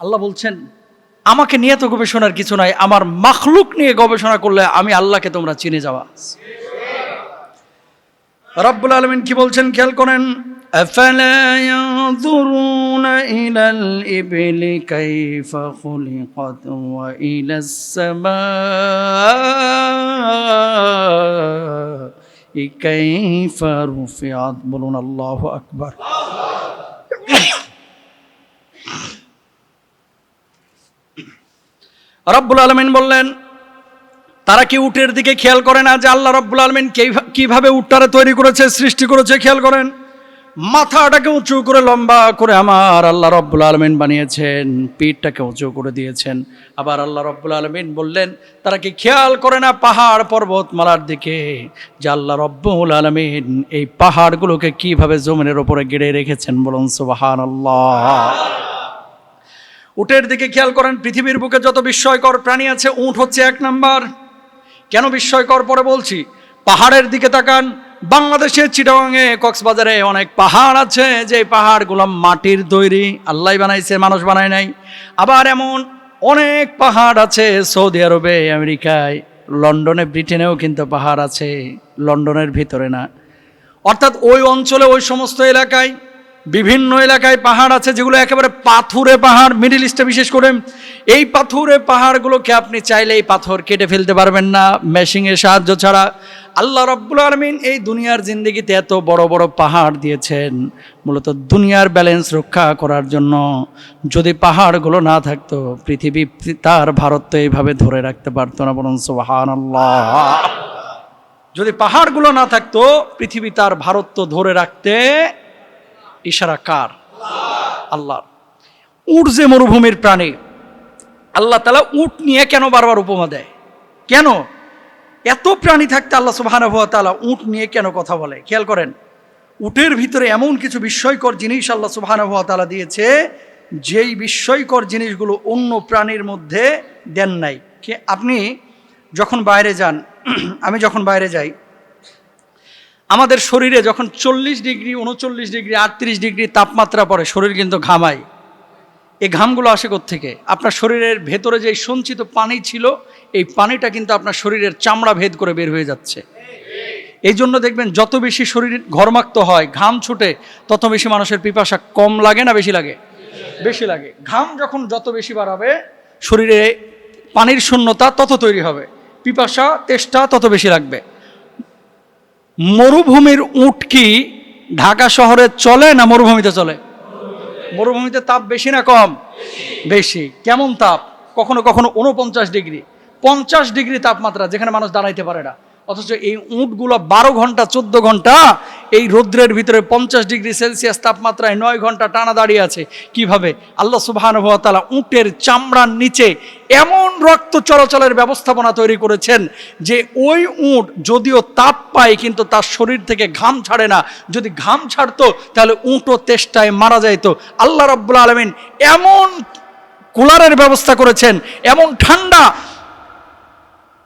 আল্লাহ বলছেন আমাকে নিয়ে তো গবেষণার কিছু নাই আমার মাখলুক নিয়ে গবেষণা করলে আমি আল্লাহকে তোমরা চিনে যাওয়া রব্বুল আলমিন কি বলছেন খেয়াল করেন أفلا ينظرون إلى الإبل كيف خلقت وإلى السماء كيف رفعت বলুন الله أكبر রব্বুল আলমিন বললেন, তারা কি উটের দিকে খেয়াল করে না যে আল্লাহ রব্বুল আলমিন কীভাবে উটটারে তৈরি করেছে, সৃষ্টি করেছে, খেয়াল করেন? মাথাটাকে উঁচু করে, লম্বা করে আমার আল্লাহ রব্বুল আলমিন বানিয়েছেন, পিঠটাকে উঁচু করে দিয়েছেন। আবার আল্লাহ রব্বুল আলমিন বললেন, তারা কি খেয়াল করে না পাহাড় পর্বতমালার দিকে, যে আল্লাহ রব্বুল আলমিন এই পাহাড়গুলোকে কীভাবে জমিনের ওপরে গেড়ে রেখেছেন বলুন সুবাহান আল্লাহ উটের দিকে খেয়াল করেন, পৃথিবীর বুকে যত বিস্ময়কর প্রাণী আছে, উট হচ্ছে এক নাম্বার। কেন বিস্ময়কর পরে বলছি? পাহাড়ের দিকে তাকান, বাংলাদেশের চিটাগাঙে কক্সবাজারে অনেক পাহাড় আছে, যে পাহাড়গুলো মাটির তৈরি, আল্লাহ বানাইছে, মানুষ বানায় নাই। আবার এমন অনেক পাহাড় আছে, সৌদি আরবে, আমেরিকায়, লন্ডনে, ব্রিটেনেও কিন্তু পাহাড় আছে, লন্ডনের ভিতরে না। অর্থাৎ ওই অঞ্চলে, ওই সমস্ত এলাকায় বিভিন্ন এলাকায় পাহাড় আছে যেগুলো একেবারে পাথুরে পাহাড় মিডিল ইস্টে বিশেষ করে। এই পাথুরে পাহাড়গুলোকে আপনি চাইলে এই পাথর কেটে ফেলতে পারবেন না মেশিংয়ের সাহায্য ছাড়া। আল্লাহ রব্বুল আলমিন এই দুনিয়ার জিন্দগিতে এত বড় বড় পাহাড় দিয়েছেন, মূলত দুনিয়ার ব্যালেন্স রক্ষা করার জন্য। যদি পাহাড়গুলো না থাকতো, পৃথিবী তার ভারত তো এইভাবে ধরে রাখতে পারতো না বলুন সোহান যদি পাহাড়গুলো না থাকতো, পৃথিবী তার ভারত তো ধরে রাখতে ইশারা কার? আল্লাহর। উট যে মরুভূমির প্রাণী, আল্লাহ তালা উট নিয়ে কেন বারবার উপমা দেয়? কেন? এত প্রাণী থাকতে আল্লাহ সুবাহানুভ তালা উট নিয়ে কেন কথা বলে? খেয়াল করেন, উটের ভিতরে এমন কিছু বিস্ময়কর জিনিস আল্লাহ সুবাহানুভ তালা দিয়েছে, যেই বিস্ময়কর জিনিসগুলো অন্য প্রাণীর মধ্যে দেন নাই। কে আপনি যখন বাইরে যান, আমি যখন বাইরে যাই আমাদের শরীরে যখন চল্লিশ ডিগ্রি, উনচল্লিশ ডিগ্রি, আটত্রিশ ডিগ্রি তাপমাত্রা পড়ে, শরীর কিন্তু ঘামায়। এই ঘামগুলো আসে থেকে আপনার শরীরের ভেতরে যে সঞ্চিত পানি ছিল, এই পানিটা কিন্তু আপনার শরীরের চামড়া ভেদ করে বের হয়ে যাচ্ছে। এই জন্য দেখবেন, যত বেশি শরীর ঘরমাক্ত হয়, ঘাম ছুটে, তত বেশি মানুষের পিপাসা কম লাগে না বেশি লাগে? বেশি লাগে। ঘাম যখন যত বেশি বাড়াবে, শরীরে পানির শূন্যতা তত তৈরি হবে। পিপাসা, তেষ্টা তত বেশি লাগবে। মরুভূমির উট কি ঢাকা শহরে চলে না মরুভূমিতে চলে? মরুভূমিতে তাপ বেশি না কম? বেশি। কেমন তাপ? কখনো কখনো উনপঞ্চাশ ডিগ্রি। পঞ্চাশ ডিগ্রি তাপমাত্রা যেখানে মানুষ দাঁড়াইতে পারে না। অথচ এই উঁটগুলো বারো ঘণ্টা, চোদ্দ ঘণ্টা এই রৌদ্রের ভিতরে পঞ্চাশ ডিগ্রি সেলসিয়াস তাপমাত্রায় নয় ঘণ্টা টানা দাঁড়িয়ে আছে। কীভাবে? আল্লাহ সুবাহানুভতালা উঁটের চামড়ার নিচে এমন রক্ত চলাচলের ব্যবস্থাপনা তৈরি করেছেন যে ওই উঁট যদিও তাপ পায় কিন্তু তার শরীর থেকে ঘাম ছাড়ে না। যদি ঘাম ছাড়তো, তাহলে উঁটও তেষ্টায় মারা যাইতো। আল্লাহ রব্বুল আলমিন এমন কুলারের ব্যবস্থা করেছেন, এমন ঠান্ডা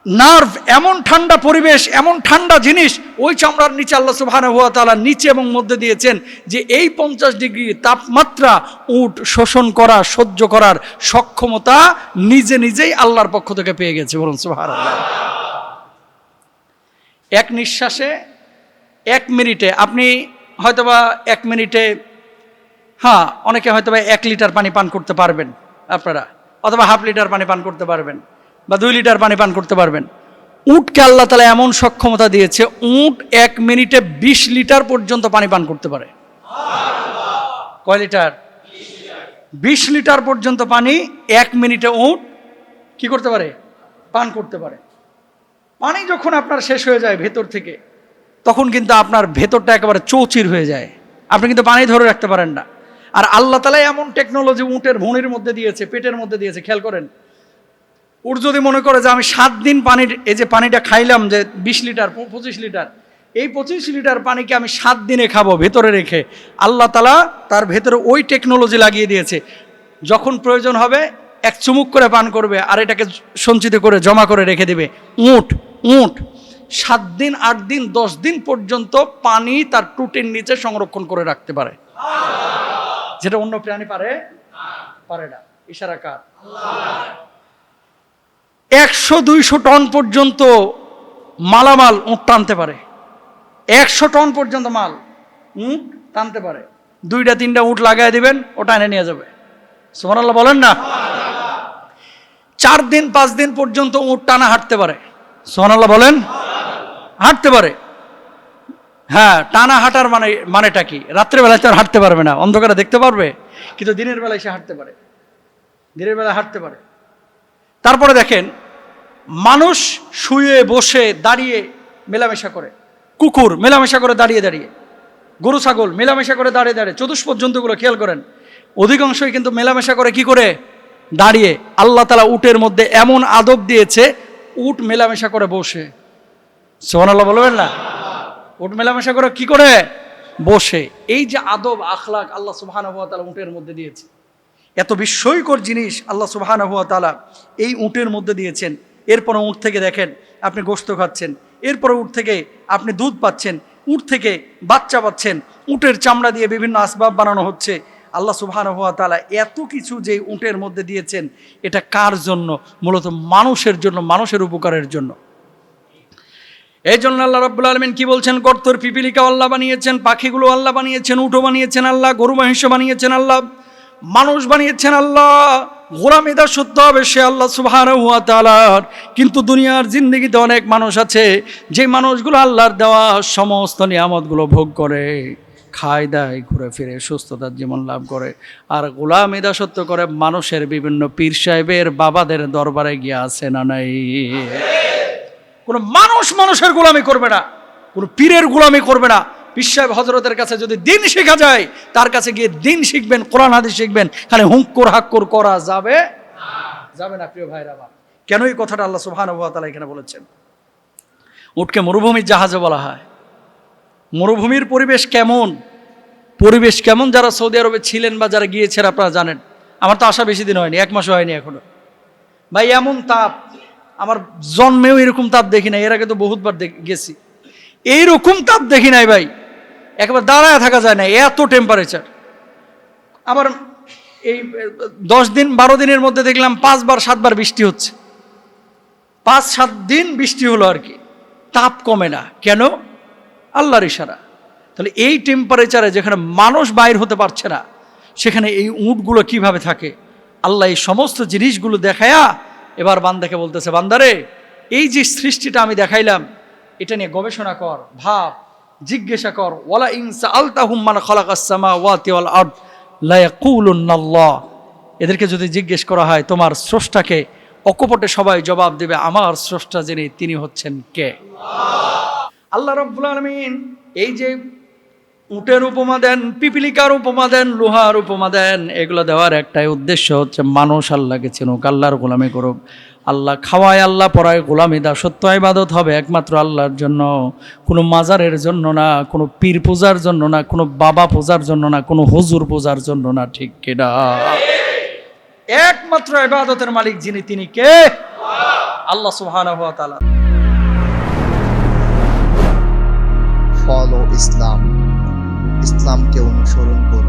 নার্ভ এমন ঠান্ডা পরিবেশ, এমন ঠান্ডা জিনিস, ওই চামড়ার নিচে আল্লাহ সুবহানাহু ওয়া তাআলা নিচে এবং মধ্যে দিয়েছেন যে এই পঞ্চাশ ডিগ্রি তাপমাত্রা উট শোষণ করা, সহ্য করার সক্ষমতা নিজে নিজেই আল্লাহর পক্ষ থেকে পেয়ে গেছে, বলুন সুবহানাল্লাহ। এক নিঃশ্বাসে এক মিনিটে, আপনি হয়তোবা এক মিনিটে হ্যাঁ অনেকে হয়তোবা এক লিটার পানি পান করতে পারবেন আপনারা, অথবা হাফ লিটার পানি পান করতে পারবেন। বা দুই লিটার পানি পান করতে পারবেন। উটকে আল্লাহ তালা এমন সক্ষমতা দিয়েছে, উট এক মিনিটে বিশ লিটার পর্যন্ত পানি পান করতে পারে। কয় লিটার? বিশ লিটার পর্যন্ত পানি এক মিনিটে উট কি করতে পারে? পান করতে পারে। পানি যখন আপনার শেষ হয়ে যায় ভেতর থেকে, তখন কিন্তু আপনার ভেতরটা একেবারে চৌচির হয়ে যায়। আপনি কিন্তু পানি ধরে রাখতে পারেন না। আর আল্লাহ তালা এমন টেকনোলজি উঁটের ভুঁড়ির মধ্যে দিয়েছে, পেটের মধ্যে দিয়েছে, খেয়াল করেন। ওর যদি মনে করে যে আমি সাত দিন পানির, এই যে পানিটা খাইলাম যে বিশ লিটার পঁচিশ লিটার, এই পঁচিশ লিটার পানিকে আমি সাত দিনে খাব ভেতরে রেখে, আল্লাহ তালা তার ভেতরে ওই টেকনোলজি লাগিয়ে দিয়েছে। যখন প্রয়োজন হবে, এক চুমুক করে পান করবে আর এটাকে সঞ্চিত করে জমা করে রেখে দেবে। উঁট উঁট। সাত দিন, আট দিন, দশ দিন পর্যন্ত পানি তার টুটির নিচে সংরক্ষণ করে রাখতে পারে। যেটা অন্য প্রাণী পারে? পারে না। ইশারা কার? একশো দুইশো টন পর্যন্ত মালামাল উঁট টানতে পারে। একশো টন পর্যন্ত মাল উঁট টানতে পারে। দুইটা, তিনটা উঁট লাগাই দিবেন, ওটা এনে নিয়ে যাবে। সুমানাল্লাহ বলেন না? চার দিন পাঁচ দিন পর্যন্ত উঁট টানা হাঁটতে পারে। সোহানাল্লাহ বলেন? হাঁটতে পারে। হ্যাঁ টানা হাঁটার মানে মানেটা কি? রাত্রেবেলায় তো আর হাঁটতে পারবে না, অন্ধকারে দেখতে পারবে, কিন্তু দিনের বেলায় সে হাঁটতে পারে। দিনের বেলায় হাঁটতে পারে। তারপরে দেখেন মানুষ শুয়ে বসে দাঁড়িয়ে মেলামেশা করে। কুকুর মেলামেশা করে দাঁড়িয়ে দাঁড়িয়ে। গরু, ছাগল মেলামেশা করে দাঁড়িয়ে দাঁড়িয়ে। চতুষ্পদ জন্তুগুলো খেয়াল করেন। অধিকাংশই কিন্তু মেলামেশা করে কি করে? দাঁড়িয়ে। আল্লাহ তালা উটের মধ্যে এমন আদব দিয়েছে, উট মেলামেশা করে বসে। সোহান আল্লাহ বলবেন না? উট মেলামেশা করে কি করে? বসে। এই যে আদব, আখলাক আল্লাহ সুবহান তালা উটের মধ্যে দিয়েছে। এত বিস্ময়কর জিনিস আল্লাহ সুবহান তালা এই উটের মধ্যে দিয়েছেন। এরপরে উট থেকে দেখেন আপনি গোস্ত খাচ্ছেন। এরপরে উট থেকে আপনি দুধ পাচ্ছেন। উট থেকে বাচ্চা পাচ্ছেন। উটের চামড়া দিয়ে বিভিন্ন আসবাব বানানো হচ্ছে। আল্লাহ সুবহান তালা এত কিছু যে উটের মধ্যে দিয়েছেন, এটা কার জন্য? মূলত মানুষের জন্য, মানুষের উপকারের জন্য। এই জন্য আল্লাহ রব্বুল আলমিন কি বলছেন? কর্তর পিপিলিকা আল্লাহ বানিয়েছেন, পাখিগুলো আল্লাহ বানিয়েছেন উঠো বানিয়েছেন আল্লাহ, গরু, মহিষ বানিয়েছেন আল্লাহ, মানুষ বানিয়েছেন আল্লাহ। গোলামি দা সত্য হবে, সে আল্লাহ সুবহান হুয়া তালার কিন্তু দুনিয়ার জিন্দগিতে অনেক মানুষ আছে, যে মানুষগুলো আল্লাহর দেওয়া সমস্ত নিয়ামতগুলো ভোগ করে, খায়, দায়, ঘুরে ফিরে, সুস্থতার জীবন লাভ করে। আর গোলামি দাসত্ব করে, মানুষের বিভিন্ন পীর সাহেবের বাবাদের দরবারে গিয়ে আসে না নাই? কোনো মানুষ মানুষের গোলামি করবে না, কোনো পীরের গোলামি করবে না। পিসাব হজরতের কাছে যদি দিন শেখা যায়, তার কাছে গিয়ে দিন শিখবেন, কোরআন, হাদিস শিখবেন, খালি হুঙ্কুর হাক্কুর করা যাবে যাবে না, প্রিয় ভাইরা আমার। কেন এই কথাটা আল্লাহ সুবহান তালা এখানে বলেছেন? উটকে মরুভূমির জাহাজে বলা হয়। মরুভূমির পরিবেশ কেমন? পরিবেশ কেমন যারা সৌদি আরবে ছিলেন বা যারা গিয়েছেন আপনারা জানেন। আমার তো আসা বেশি দিন হয়নি, এক মাসও হয়নি এখনও। ভাই, এমন তাপ, আমার জন্মেও এরকম তাপ দেখি নাই, এর আগে তো বহুতবার গেছি। এইরকম তাপ দেখি নাই ভাই। একেবারে দাঁড়ায় থাকা যায় না, এত টেম্পারেচার আবার এই, দশ দিন, বারো দিনের মধ্যে দেখলাম পাঁচবার, সাতবার বৃষ্টি হচ্ছে। পাঁচ, সাত দিন বৃষ্টি হলো আর কি। তাপ কমে না। কেন? আল্লাহর ইশারা। তাহলে এই টেম্পারেচারে যেখানে মানুষ বাইর হতে পারছে না, সেখানে এই উঁটগুলো কীভাবে থাকে? আল্লাহ এই সমস্ত জিনিসগুলো দেখায়া এবার বান্দাকে বলতেছে, বান্দারে, এই যে সৃষ্টিটা আমি দেখাইলাম, এটা নিয়ে গবেষণা কর, ভাব জিজ্ঞাসা কর, ওয়ালা ইনসা আলতাহুম মান খালাকাসসামা ওয়াতি ওয়াল আরদ, লা ইয়াকুলুন্নাল্লাহ এদেরকে যদি জিজ্ঞেস করা হয়, তোমার স্রষ্টাকে অকপটে সবাই জবাব দেবে, আমার স্রষ্টা যিনি, তিনি হচ্ছেন কে? আল্লাহ রব্বুল আলমিন এই যে উটের উপমা দেন, পিপিলিকার উপমা দেন, লোহার উপমা দেন, এগুলো দেওয়ার একটাই উদ্দেশ্য হচ্ছে মানুষ আল্লাহকে চিনুক, আল্লাহর গোলামি করুক। আল্লাহ খাওয়ায়, আল্লাহ পড়ায়, গোলামি দা, সত্য ইবাদত হবে একমাত্র আল্লাহর জন্য। কোনো মাজারের জন্য না, কোনো পীর পূজার জন্য না, কোনো বাবা পূজার জন্য না, কোনো হুজুর পূজার জন্য না, ঠিক কেডা একমাত্র ইবাদতের মালিক যিনি, তিনি কে? আল্লাহ। সুবহানাহু ওয়া ফলো ইসলাম ইসলামকে অনুসরণ করুন।